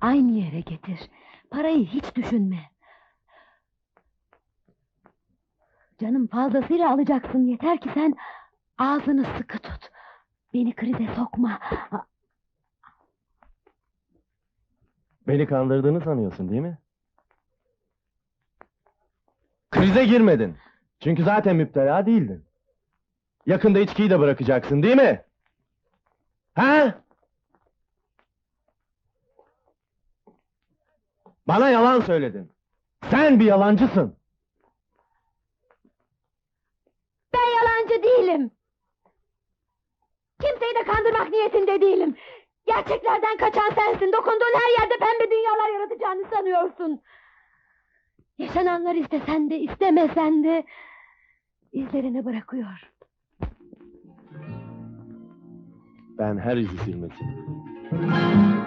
Aynı yere getir. Parayı hiç düşünme. Canım fazlasıyla alacaksın. Yeter ki sen ağzını sıkı tut. Beni krize sokma. Beni kandırdığını sanıyorsun değil mi? Krize girmedin. Çünkü zaten müptela değildin. Yakında içkiyi de bırakacaksın değil mi? Ha? Bana yalan söyledin. Sen bir yalancısın. Ben yalancı değilim. Kimseyi de kandırmak niyetinde değilim. Gerçeklerden kaçan sensin. Dokunduğun her yerde pembe dünyalar yaratacağını sanıyorsun. Yaşananlar istesen de istemesen de izlerini bırakıyor. Ben her izi silmesini bilirim.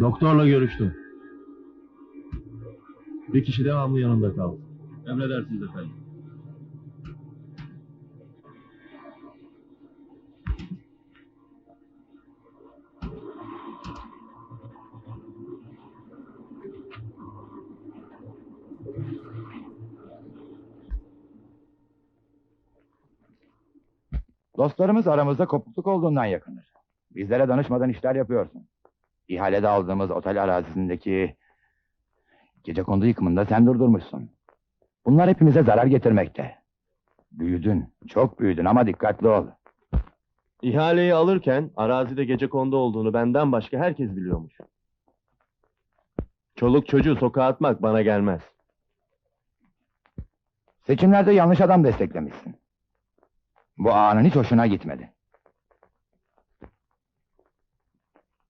Doktorla görüştüm. Bir kişi devamlı yanında kaldı. Emredersiniz efendim. Dostlarımız aramızda kopukluk olduğundan yakınır. Bizlere danışmadan işler yapıyorsun. İhalede aldığımız otel arazisindeki gece kondu yıkımında sen durdurmuşsun. Bunlar hepimize zarar getirmekte. Büyüdün, çok büyüdün ama dikkatli ol. İhaleyi alırken arazide gece kondu olduğunu benden başka herkes biliyormuş. Çoluk çocuğu sokağa atmak bana gelmez. Seçimlerde yanlış adam desteklemişsin. Bu ağanın hiç hoşuna gitmedi.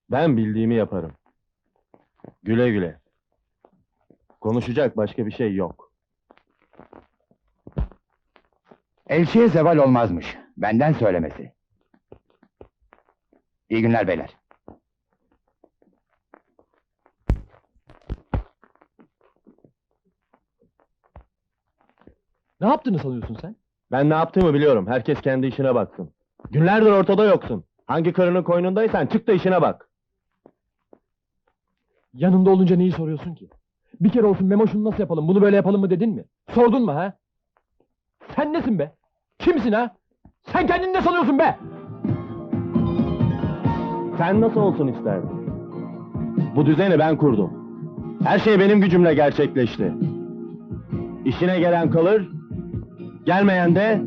Ben bildiğimi yaparım. Güle güle. Konuşacak başka bir şey yok. Elçiye zeval olmazmış. Benden söylemesi. İyi günler beyler. Ne yaptığını sanıyorsun sen? Ben ne yaptığımı biliyorum. Herkes kendi işine baksın. Günlerdir ortada yoksun. Hangi karının koynundaysan çık da işine bak. Yanında olunca neyi soruyorsun ki? Bir kere olsun Memo şunu nasıl yapalım, bunu böyle yapalım mı dedin mi? Sordun mu ha? Sen nesin be? Kimsin ha? Sen kendini ne sanıyorsun be? Sen nasıl olsun isterdin? Bu düzeni ben kurdum. Her şey benim gücümle gerçekleşti. İşine gelen kalır, gelmeyen de